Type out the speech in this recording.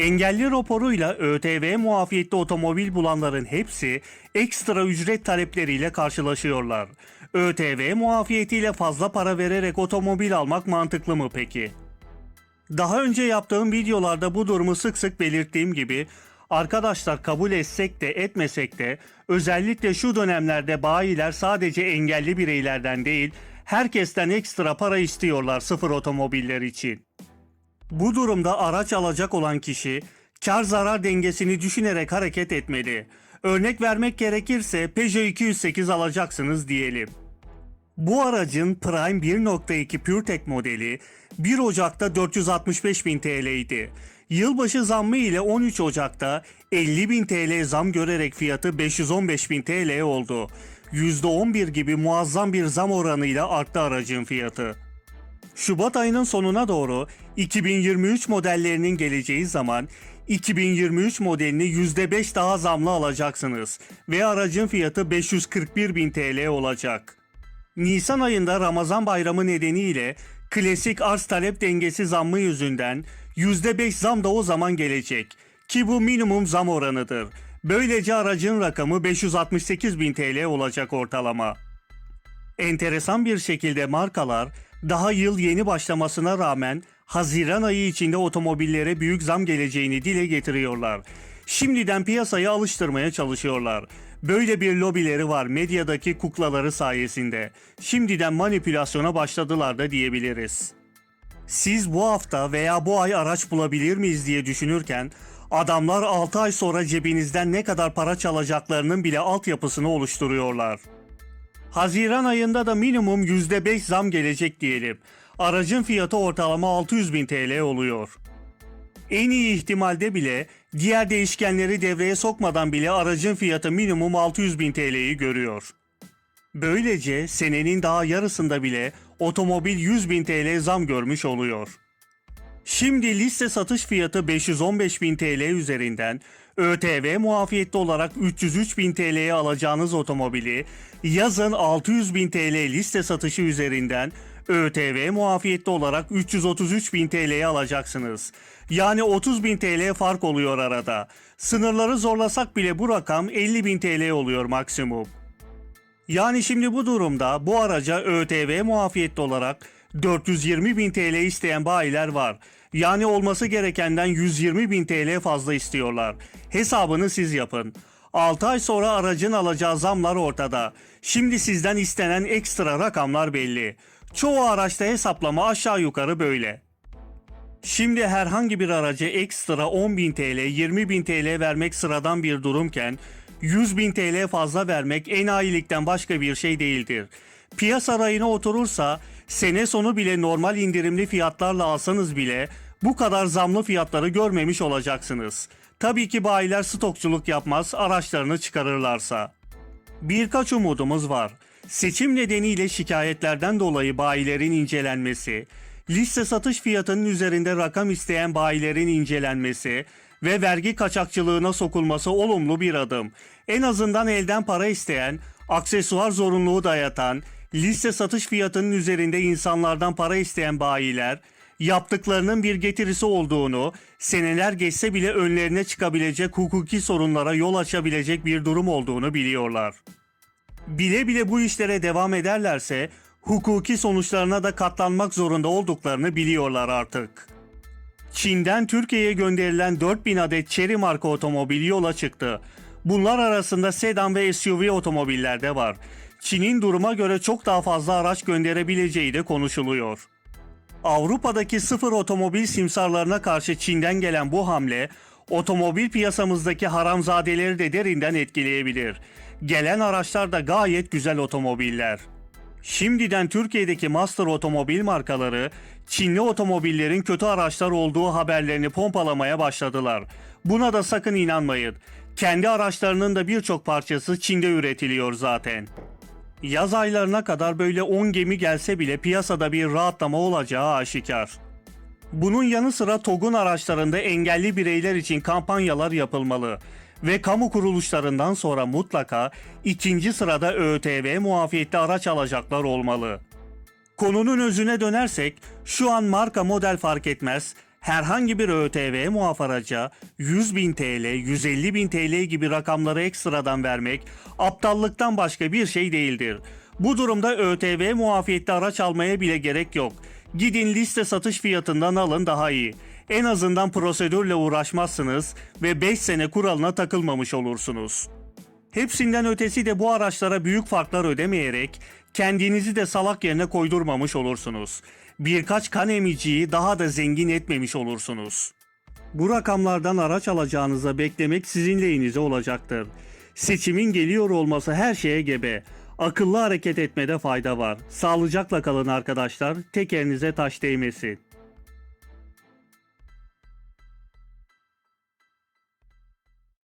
Engelli raporuyla ÖTV muafiyetli otomobil bulanların hepsi ekstra ücret talepleriyle karşılaşıyorlar. ÖTV muafiyetiyle fazla para vererek otomobil almak mantıklı mı peki? Daha önce yaptığım videolarda bu durumu sık sık belirttiğim gibi arkadaşlar kabul etsek de etmesek de özellikle şu dönemlerde bayiler sadece engelli bireylerden değil herkesten ekstra para istiyorlar sıfır otomobiller için. Bu durumda araç alacak olan kişi kar zarar dengesini düşünerek hareket etmeli. Örnek vermek gerekirse Peugeot 208 alacaksınız diyelim. Bu aracın Prime 1.2 PureTech modeli 1 Ocak'ta 465 bin TL idi. Yılbaşı zammı ile 13 Ocak'ta 50 bin TL zam görerek fiyatı 515 bin TL oldu. %11 gibi muazzam bir zam oranıyla arttı aracın fiyatı. Şubat ayının sonuna doğru 2023 modellerinin geleceği zaman 2023 modelini %5 daha zamlı alacaksınız ve aracın fiyatı 541 bin TL olacak. Nisan ayında Ramazan bayramı nedeniyle klasik arz talep dengesi zammı yüzünden %5 zam da o zaman gelecek ki bu minimum zam oranıdır. Böylece aracın rakamı 568 bin TL olacak ortalama. Enteresan bir şekilde markalar daha yıl yeni başlamasına rağmen Haziran ayı içinde otomobillere büyük zam geleceğini dile getiriyorlar. Şimdiden piyasayı alıştırmaya çalışıyorlar. Böyle bir lobileri var medyadaki kuklaları sayesinde. Şimdiden manipülasyona başladılar da diyebiliriz. Siz bu hafta veya bu ay araç bulabilir miyiz diye düşünürken adamlar 6 ay sonra cebinizden ne kadar para çalacaklarının bile altyapısını oluşturuyorlar. Haziran ayında da minimum %5 zam gelecek diyelim. Aracın fiyatı ortalama 600 bin TL oluyor. En iyi ihtimalde bile diğer değişkenleri devreye sokmadan bile aracın fiyatı minimum 600 bin TL'yi görüyor. Böylece senenin daha yarısında bile otomobil 100 bin TL zam görmüş oluyor. Şimdi liste satış fiyatı 515 bin TL üzerinden ÖTV muafiyetli olarak 303 bin TL'ye alacağınız otomobili yazın 600 bin TL liste satışı üzerinden ÖTV muafiyetli olarak 333 bin TL'ye alacaksınız. Yani 30 bin TL fark oluyor arada. Sınırları zorlasak bile bu rakam 50 bin TL oluyor maksimum. Yani şimdi bu durumda bu araca ÖTV muafiyetli olarak 420 bin TL isteyen bayiler var. Yani olması gerekenden 120 bin TL fazla istiyorlar. Hesabını siz yapın. 6 ay sonra aracın alacağı zamlar ortada. Şimdi sizden istenen ekstra rakamlar belli. Çoğu araçta hesaplama aşağı yukarı böyle. Şimdi herhangi bir araca ekstra 10.000 TL, 20.000 TL vermek sıradan bir durumken 100.000 TL fazla vermek enayilikten başka bir şey değildir. Piyasa rayına oturursa sene sonu bile normal indirimli fiyatlarla alsanız bile bu kadar zamlı fiyatları görmemiş olacaksınız. Tabii ki bayiler stokçuluk yapmaz araçlarını çıkarırlarsa. Birkaç umudumuz var. Seçim nedeniyle şikayetlerden dolayı bayilerin incelenmesi, liste satış fiyatının üzerinde rakam isteyen bayilerin incelenmesi ve vergi kaçakçılığına sokulması olumlu bir adım. En azından elden para isteyen, aksesuar zorunluluğu dayatan, liste satış fiyatının üzerinde insanlardan para isteyen bayiler, yaptıklarının bir getirisi olduğunu, seneler geçse bile önlerine çıkabilecek hukuki sorunlara yol açabilecek bir durum olduğunu biliyorlar. Bile bile bu işlere devam ederlerse hukuki sonuçlarına da katlanmak zorunda olduklarını biliyorlar artık. Çin'den Türkiye'ye gönderilen 4000 adet Chery marka otomobil yola çıktı. Bunlar arasında sedan ve SUV otomobiller de var. Çin'in duruma göre çok daha fazla araç gönderebileceği de konuşuluyor. Avrupa'daki sıfır otomobil simsarlarına karşı Çin'den gelen bu hamle otomobil piyasamızdaki haramzadeleri de derinden etkileyebilir. Gelen araçlar da gayet güzel otomobiller. Şimdiden Türkiye'deki master otomobil markaları Çinli otomobillerin kötü araçlar olduğu haberlerini pompalamaya başladılar. Buna da sakın inanmayın. Kendi araçlarının da birçok parçası Çin'de üretiliyor zaten. Yaz aylarına kadar böyle 10 gemi gelse bile piyasada bir rahatlama olacağı aşikar. Bunun yanı sıra TOG'un araçlarında engelli bireyler için kampanyalar yapılmalı ve kamu kuruluşlarından sonra mutlaka ikinci sırada ÖTV muafiyetli araç alacaklar olmalı. Konunun özüne dönersek şu an marka model fark etmez. Herhangi bir ÖTV muaf araca 100 bin TL, 150 bin TL gibi rakamları ekstradan vermek aptallıktan başka bir şey değildir. Bu durumda ÖTV muafiyetli araç almaya bile gerek yok. Gidin liste satış fiyatından alın daha iyi. En azından prosedürle uğraşmazsınız ve 5 sene kuralına takılmamış olursunuz. Hepsinden ötesi de bu araçlara büyük farklar ödemeyerek kendinizi de salak yerine koydurmamış olursunuz. Birkaç kan emiciyi daha da zengin etmemiş olursunuz. Bu rakamlardan araç alacağınıza beklemek sizin lehinize olacaktır. Seçimin geliyor olması her şeye gebe. Akıllı hareket etmede fayda var. Sağlıcakla kalın arkadaşlar. Tekerinize taş değmesin.